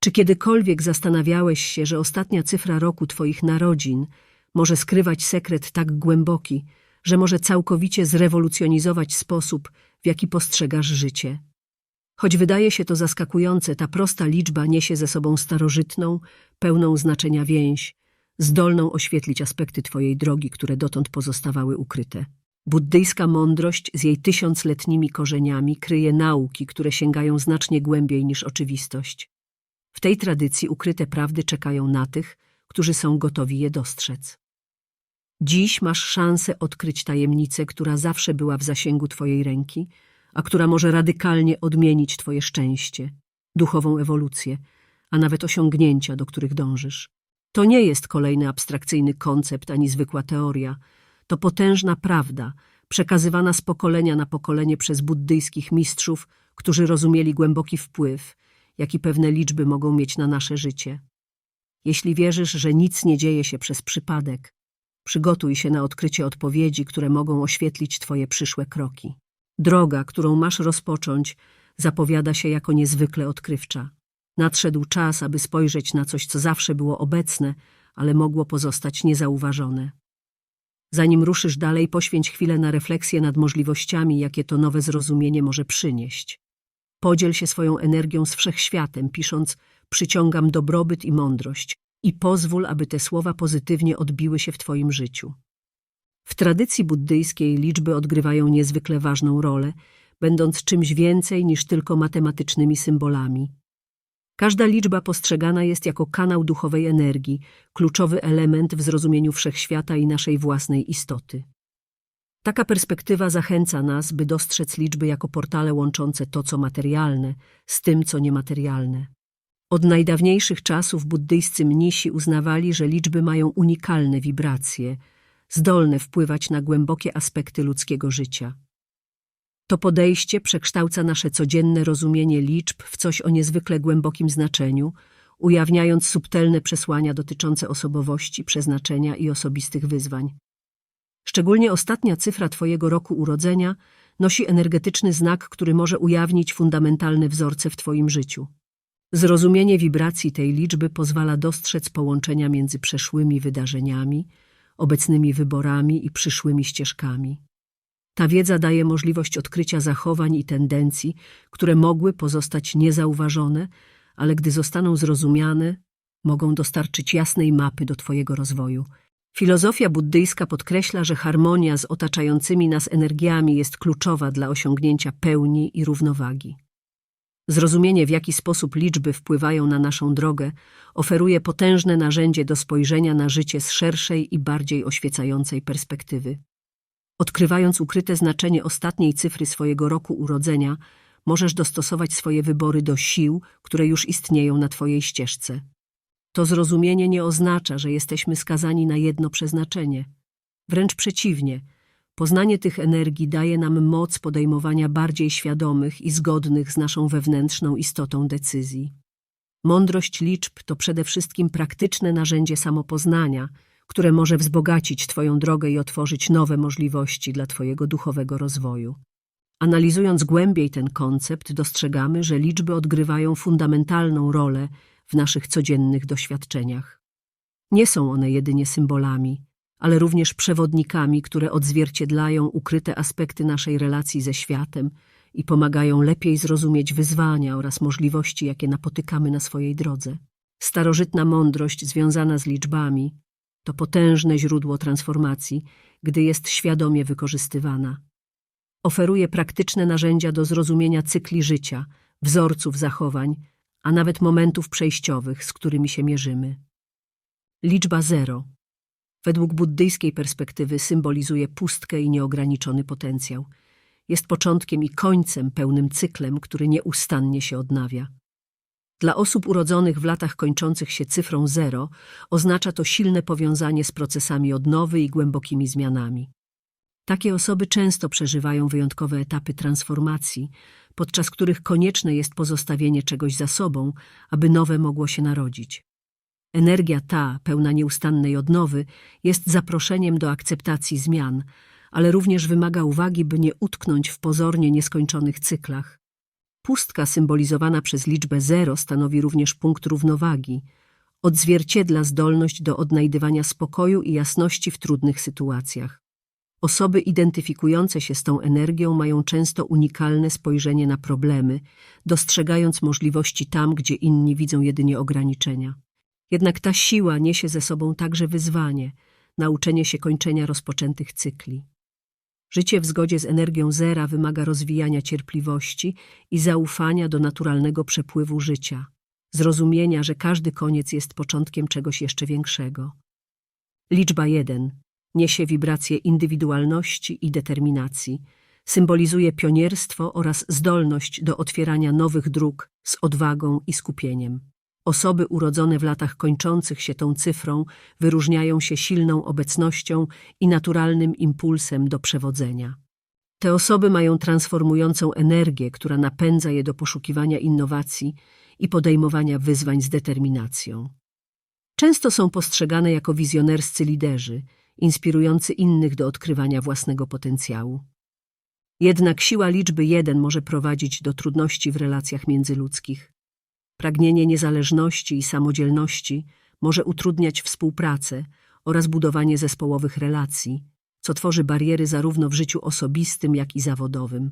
Czy kiedykolwiek zastanawiałeś się, że ostatnia cyfra roku Twoich narodzin może skrywać sekret tak głęboki, że może całkowicie zrewolucjonizować sposób, w jaki postrzegasz życie? Choć wydaje się to zaskakujące, ta prosta liczba niesie ze sobą starożytną, pełną znaczenia więź, zdolną oświetlić aspekty Twojej drogi, które dotąd pozostawały ukryte. Buddyjska mądrość z jej tysiącletnimi korzeniami kryje nauki, które sięgają znacznie głębiej niż oczywistość. W tej tradycji ukryte prawdy czekają na tych, którzy są gotowi je dostrzec. Dziś masz szansę odkryć tajemnicę, która zawsze była w zasięgu Twojej ręki, a która może radykalnie odmienić Twoje szczęście, duchową ewolucję, a nawet osiągnięcia, do których dążysz. To nie jest kolejny abstrakcyjny koncept ani zwykła teoria. To potężna prawda, przekazywana z pokolenia na pokolenie przez buddyjskich mistrzów, którzy rozumieli głęboki wpływ, jaki pewne liczby mogą mieć na nasze życie. Jeśli wierzysz, że nic nie dzieje się przez przypadek, przygotuj się na odkrycie odpowiedzi, które mogą oświetlić Twoje przyszłe kroki. Droga, którą masz rozpocząć, zapowiada się jako niezwykle odkrywcza. Nadszedł czas, aby spojrzeć na coś, co zawsze było obecne, ale mogło pozostać niezauważone. Zanim ruszysz dalej, poświęć chwilę na refleksję nad możliwościami, jakie to nowe zrozumienie może przynieść. Podziel się swoją energią z wszechświatem, pisząc przyciągam dobrobyt i mądrość i pozwól, aby te słowa pozytywnie odbiły się w Twoim życiu. W tradycji buddyjskiej liczby odgrywają niezwykle ważną rolę, będąc czymś więcej niż tylko matematycznymi symbolami. Każda liczba postrzegana jest jako kanał duchowej energii, kluczowy element w zrozumieniu wszechświata i naszej własnej istoty. Taka perspektywa zachęca nas, by dostrzec liczby jako portale łączące to, co materialne, z tym, co niematerialne. Od najdawniejszych czasów buddyjscy mnisi uznawali, że liczby mają unikalne wibracje, zdolne wpływać na głębokie aspekty ludzkiego życia. To podejście przekształca nasze codzienne rozumienie liczb w coś o niezwykle głębokim znaczeniu, ujawniając subtelne przesłania dotyczące osobowości, przeznaczenia i osobistych wyzwań. Szczególnie ostatnia cyfra Twojego roku urodzenia nosi energetyczny znak, który może ujawnić fundamentalne wzorce w Twoim życiu. Zrozumienie wibracji tej liczby pozwala dostrzec połączenia między przeszłymi wydarzeniami, obecnymi wyborami i przyszłymi ścieżkami. Ta wiedza daje możliwość odkrycia zachowań i tendencji, które mogły pozostać niezauważone, ale gdy zostaną zrozumiane, mogą dostarczyć jasnej mapy do Twojego rozwoju. Filozofia buddyjska podkreśla, że harmonia z otaczającymi nas energiami jest kluczowa dla osiągnięcia pełni i równowagi. Zrozumienie, w jaki sposób liczby wpływają na naszą drogę, oferuje potężne narzędzie do spojrzenia na życie z szerszej i bardziej oświecającej perspektywy. Odkrywając ukryte znaczenie ostatniej cyfry swojego roku urodzenia, możesz dostosować swoje wybory do sił, które już istnieją na Twojej ścieżce. To zrozumienie nie oznacza, że jesteśmy skazani na jedno przeznaczenie. Wręcz przeciwnie, poznanie tych energii daje nam moc podejmowania bardziej świadomych i zgodnych z naszą wewnętrzną istotą decyzji. Mądrość liczb to przede wszystkim praktyczne narzędzie samopoznania, które może wzbogacić Twoją drogę i otworzyć nowe możliwości dla Twojego duchowego rozwoju. Analizując głębiej ten koncept, dostrzegamy, że liczby odgrywają fundamentalną rolę w naszych codziennych doświadczeniach. Nie są one jedynie symbolami, ale również przewodnikami, które odzwierciedlają ukryte aspekty naszej relacji ze światem i pomagają lepiej zrozumieć wyzwania oraz możliwości, jakie napotykamy na swojej drodze. Starożytna mądrość związana z liczbami to potężne źródło transformacji, gdy jest świadomie wykorzystywana. Oferuje praktyczne narzędzia do zrozumienia cykli życia, wzorców zachowań, a nawet momentów przejściowych, z którymi się mierzymy. Liczba zero według buddyjskiej perspektywy symbolizuje pustkę i nieograniczony potencjał. Jest początkiem i końcem pełnym cyklem, który nieustannie się odnawia. Dla osób urodzonych w latach kończących się cyfrą zero oznacza to silne powiązanie z procesami odnowy i głębokimi zmianami. Takie osoby często przeżywają wyjątkowe etapy transformacji, podczas których konieczne jest pozostawienie czegoś za sobą, aby nowe mogło się narodzić. Energia ta, pełna nieustannej odnowy, jest zaproszeniem do akceptacji zmian, ale również wymaga uwagi, by nie utknąć w pozornie nieskończonych cyklach. Pustka symbolizowana przez liczbę zero stanowi również punkt równowagi, odzwierciedla zdolność do odnajdywania spokoju i jasności w trudnych sytuacjach. Osoby identyfikujące się z tą energią mają często unikalne spojrzenie na problemy, dostrzegając możliwości tam, gdzie inni widzą jedynie ograniczenia. Jednak ta siła niesie ze sobą także wyzwanie nauczenie się kończenia rozpoczętych cykli. Życie w zgodzie z energią zera wymaga rozwijania cierpliwości i zaufania do naturalnego przepływu życia, zrozumienia, że każdy koniec jest początkiem czegoś jeszcze większego. Liczba jeden niesie wibracje indywidualności i determinacji, symbolizuje pionierstwo oraz zdolność do otwierania nowych dróg z odwagą i skupieniem. Osoby urodzone w latach kończących się tą cyfrą wyróżniają się silną obecnością i naturalnym impulsem do przewodzenia. Te osoby mają transformującą energię, która napędza je do poszukiwania innowacji i podejmowania wyzwań z determinacją. Często są postrzegane jako wizjonerscy liderzy, inspirujący innych do odkrywania własnego potencjału. Jednak siła liczby jeden może prowadzić do trudności w relacjach międzyludzkich. Pragnienie niezależności i samodzielności może utrudniać współpracę oraz budowanie zespołowych relacji, co tworzy bariery zarówno w życiu osobistym, jak i zawodowym.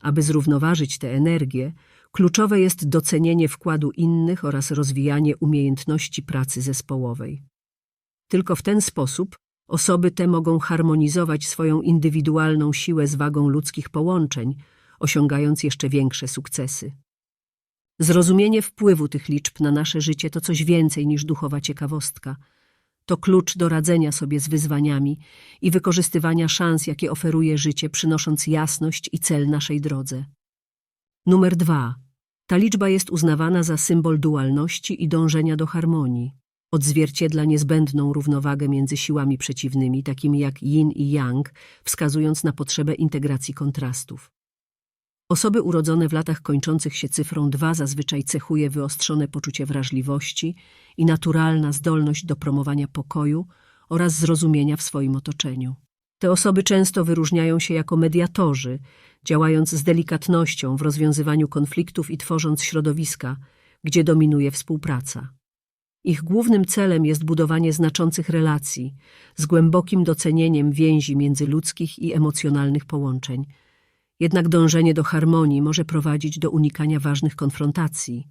Aby zrównoważyć tę energię, kluczowe jest docenienie wkładu innych oraz rozwijanie umiejętności pracy zespołowej. Tylko w ten sposób osoby te mogą harmonizować swoją indywidualną siłę z wagą ludzkich połączeń, osiągając jeszcze większe sukcesy. Zrozumienie wpływu tych liczb na nasze życie to coś więcej niż duchowa ciekawostka. To klucz do radzenia sobie z wyzwaniami i wykorzystywania szans, jakie oferuje życie, przynosząc jasność i cel naszej drodze. Numer dwa. Ta liczba jest uznawana za symbol dualności i dążenia do harmonii. Odzwierciedla niezbędną równowagę między siłami przeciwnymi, takimi jak yin i yang, wskazując na potrzebę integracji kontrastów. Osoby urodzone w latach kończących się cyfrą 2 zazwyczaj cechuje wyostrzone poczucie wrażliwości i naturalna zdolność do promowania pokoju oraz zrozumienia w swoim otoczeniu. Te osoby często wyróżniają się jako mediatorzy, działając z delikatnością w rozwiązywaniu konfliktów i tworząc środowiska, gdzie dominuje współpraca. Ich głównym celem jest budowanie znaczących relacji z głębokim docenieniem więzi międzyludzkich i emocjonalnych połączeń – jednak dążenie do harmonii może prowadzić do unikania ważnych konfrontacji,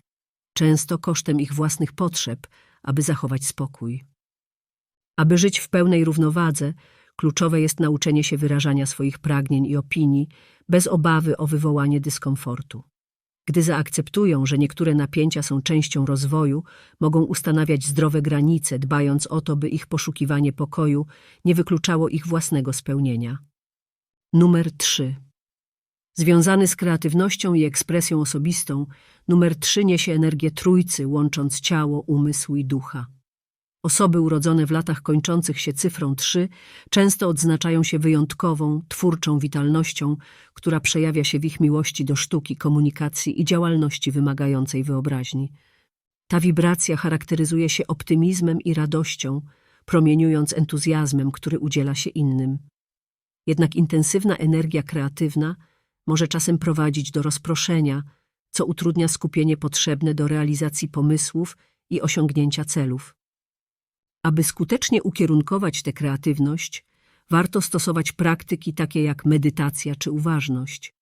często kosztem ich własnych potrzeb, aby zachować spokój. Aby żyć w pełnej równowadze, kluczowe jest nauczenie się wyrażania swoich pragnień i opinii bez obawy o wywołanie dyskomfortu. Gdy zaakceptują, że niektóre napięcia są częścią rozwoju, mogą ustanawiać zdrowe granice, dbając o to, by ich poszukiwanie pokoju nie wykluczało ich własnego spełnienia. Numer 3. Związany z kreatywnością i ekspresją osobistą, numer trzy niesie energię trójcy, łącząc ciało, umysł i ducha. Osoby urodzone w latach kończących się cyfrą trzy często odznaczają się wyjątkową, twórczą witalnością, która przejawia się w ich miłości do sztuki, komunikacji i działalności wymagającej wyobraźni. Ta wibracja charakteryzuje się optymizmem i radością, promieniując entuzjazmem, który udziela się innym. Jednak intensywna energia kreatywna – może czasem prowadzić do rozproszenia, co utrudnia skupienie potrzebne do realizacji pomysłów i osiągnięcia celów. Aby skutecznie ukierunkować tę kreatywność, warto stosować praktyki takie jak medytacja czy uważność.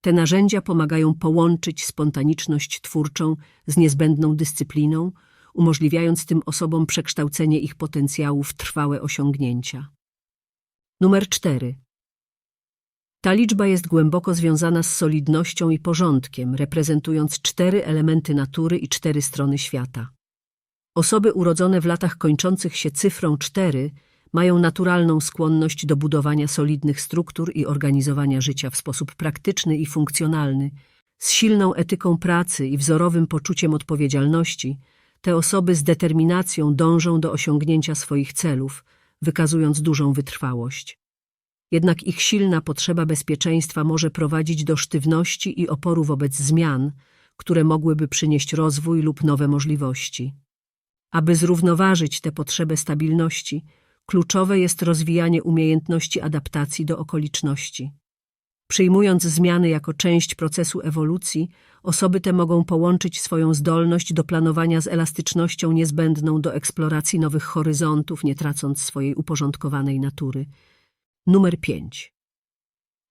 Te narzędzia pomagają połączyć spontaniczność twórczą z niezbędną dyscypliną, umożliwiając tym osobom przekształcenie ich potencjału w trwałe osiągnięcia. Numer 4. Ta liczba jest głęboko związana z solidnością i porządkiem, reprezentując cztery elementy natury i cztery strony świata. Osoby urodzone w latach kończących się cyfrą cztery mają naturalną skłonność do budowania solidnych struktur i organizowania życia w sposób praktyczny i funkcjonalny. Z silną etyką pracy i wzorowym poczuciem odpowiedzialności, te osoby z determinacją dążą do osiągnięcia swoich celów, wykazując dużą wytrwałość. Jednak ich silna potrzeba bezpieczeństwa może prowadzić do sztywności i oporu wobec zmian, które mogłyby przynieść rozwój lub nowe możliwości. Aby zrównoważyć tę potrzebę stabilności, kluczowe jest rozwijanie umiejętności adaptacji do okoliczności. Przyjmując zmiany jako część procesu ewolucji, osoby te mogą połączyć swoją zdolność do planowania z elastycznością niezbędną do eksploracji nowych horyzontów, nie tracąc swojej uporządkowanej natury. Numer 5.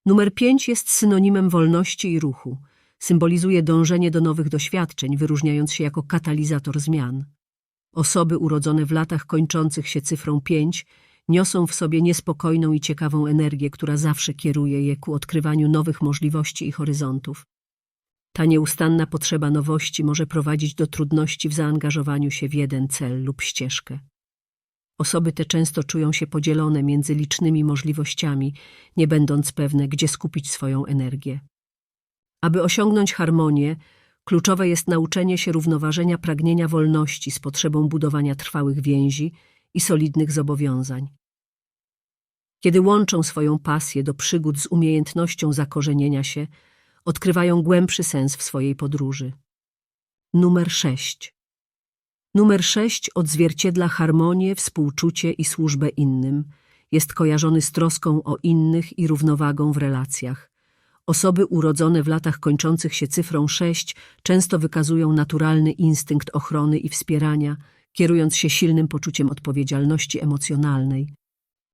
Numer 5 jest synonimem wolności i ruchu. Symbolizuje dążenie do nowych doświadczeń, wyróżniając się jako katalizator zmian. Osoby urodzone w latach kończących się cyfrą 5 niosą w sobie niespokojną i ciekawą energię, która zawsze kieruje je ku odkrywaniu nowych możliwości i horyzontów. Ta nieustanna potrzeba nowości może prowadzić do trudności w zaangażowaniu się w jeden cel lub ścieżkę. Osoby te często czują się podzielone między licznymi możliwościami, nie będąc pewne, gdzie skupić swoją energię. Aby osiągnąć harmonię, kluczowe jest nauczenie się równoważenia pragnienia wolności z potrzebą budowania trwałych więzi i solidnych zobowiązań. Kiedy łączą swoją pasję do przygód z umiejętnością zakorzenienia się, odkrywają głębszy sens w swojej podróży. Numer 6. Numer 6 odzwierciedla harmonię, współczucie i służbę innym. Jest kojarzony z troską o innych i równowagą w relacjach. Osoby urodzone w latach kończących się cyfrą 6 często wykazują naturalny instynkt ochrony i wspierania, kierując się silnym poczuciem odpowiedzialności emocjonalnej.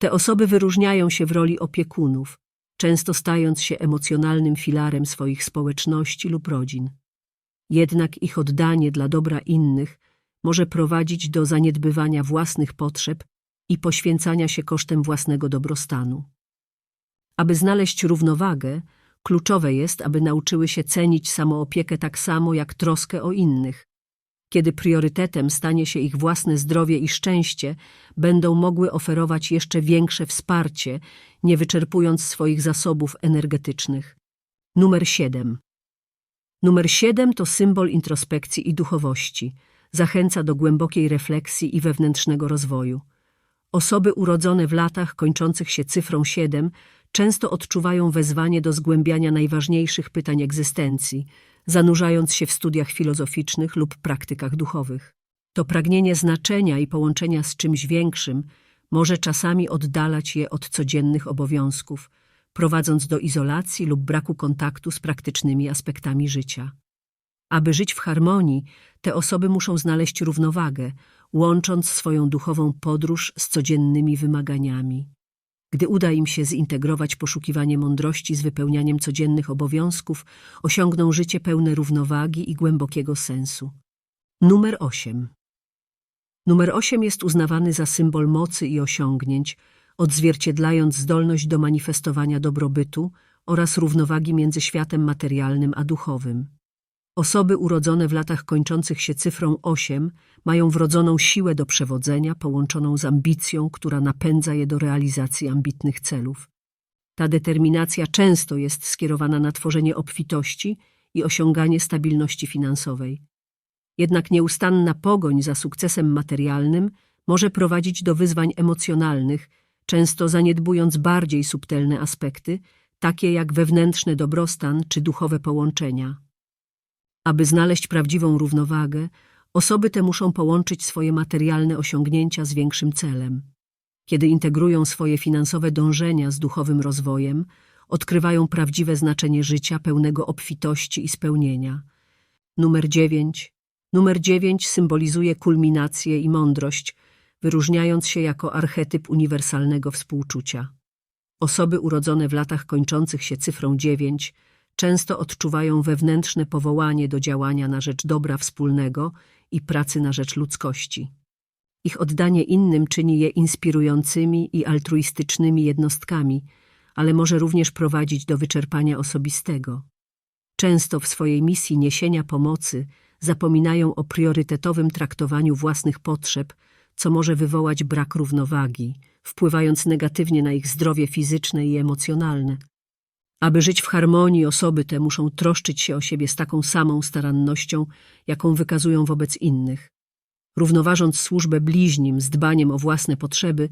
Te osoby wyróżniają się w roli opiekunów, często stając się emocjonalnym filarem swoich społeczności lub rodzin. Jednak ich oddanie dla dobra innych może prowadzić do zaniedbywania własnych potrzeb i poświęcania się kosztem własnego dobrostanu. Aby znaleźć równowagę, kluczowe jest, aby nauczyły się cenić samoopiekę tak samo jak troskę o innych. Kiedy priorytetem stanie się ich własne zdrowie i szczęście, będą mogły oferować jeszcze większe wsparcie, nie wyczerpując swoich zasobów energetycznych. Numer 7. Numer 7 to symbol introspekcji i duchowości. Zachęca do głębokiej refleksji i wewnętrznego rozwoju. Osoby urodzone w latach kończących się cyfrą 7 często odczuwają wezwanie do zgłębiania najważniejszych pytań egzystencji, zanurzając się w studiach filozoficznych lub praktykach duchowych. To pragnienie znaczenia i połączenia z czymś większym może czasami oddalać je od codziennych obowiązków, prowadząc do izolacji lub braku kontaktu z praktycznymi aspektami życia. Aby żyć w harmonii, te osoby muszą znaleźć równowagę, łącząc swoją duchową podróż z codziennymi wymaganiami. Gdy uda im się zintegrować poszukiwanie mądrości z wypełnianiem codziennych obowiązków, osiągną życie pełne równowagi i głębokiego sensu. Numer 8. Numer 8 jest uznawany za symbol mocy i osiągnięć, odzwierciedlając zdolność do manifestowania dobrobytu oraz równowagi między światem materialnym a duchowym. Osoby urodzone w latach kończących się cyfrą 8 mają wrodzoną siłę do przewodzenia połączoną z ambicją, która napędza je do realizacji ambitnych celów. Ta determinacja często jest skierowana na tworzenie obfitości i osiąganie stabilności finansowej. Jednak nieustanna pogoń za sukcesem materialnym może prowadzić do wyzwań emocjonalnych, często zaniedbując bardziej subtelne aspekty, takie jak wewnętrzny dobrostan czy duchowe połączenia. Aby znaleźć prawdziwą równowagę, osoby te muszą połączyć swoje materialne osiągnięcia z większym celem. Kiedy integrują swoje finansowe dążenia z duchowym rozwojem, odkrywają prawdziwe znaczenie życia pełnego obfitości i spełnienia. Numer 9. Numer 9 symbolizuje kulminację i mądrość, wyróżniając się jako archetyp uniwersalnego współczucia. Osoby urodzone w latach kończących się cyfrą 9 często odczuwają wewnętrzne powołanie do działania na rzecz dobra wspólnego i pracy na rzecz ludzkości. Ich oddanie innym czyni je inspirującymi i altruistycznymi jednostkami, ale może również prowadzić do wyczerpania osobistego. Często w swojej misji niesienia pomocy zapominają o priorytetowym traktowaniu własnych potrzeb, co może wywołać brak równowagi, wpływając negatywnie na ich zdrowie fizyczne i emocjonalne. Aby żyć w harmonii, osoby te muszą troszczyć się o siebie z taką samą starannością, jaką wykazują wobec innych. Równoważąc służbę bliźnim z dbaniem o własne potrzeby,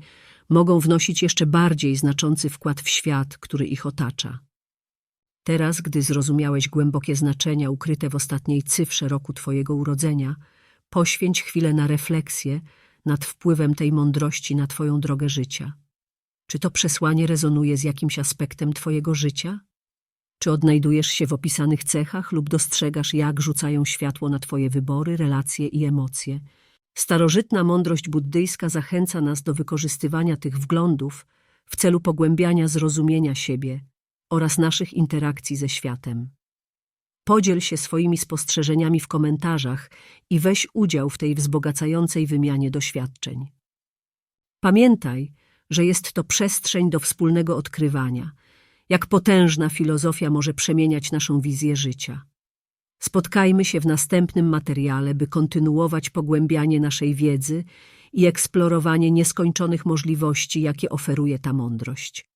mogą wnosić jeszcze bardziej znaczący wkład w świat, który ich otacza. Teraz, gdy zrozumiałeś głębokie znaczenia ukryte w ostatniej cyfrze roku Twojego urodzenia, poświęć chwilę na refleksję nad wpływem tej mądrości na Twoją drogę życia. Czy to przesłanie rezonuje z jakimś aspektem Twojego życia? Czy odnajdujesz się w opisanych cechach lub dostrzegasz, jak rzucają światło na Twoje wybory, relacje i emocje? Starożytna mądrość buddyjska zachęca nas do wykorzystywania tych wglądów w celu pogłębiania zrozumienia siebie oraz naszych interakcji ze światem. Podziel się swoimi spostrzeżeniami w komentarzach i weź udział w tej wzbogacającej wymianie doświadczeń. Pamiętaj, że jest to przestrzeń do wspólnego odkrywania, jak potężna filozofia może przemieniać naszą wizję życia. Spotkajmy się w następnym materiale, by kontynuować pogłębianie naszej wiedzy i eksplorowanie nieskończonych możliwości, jakie oferuje ta mądrość.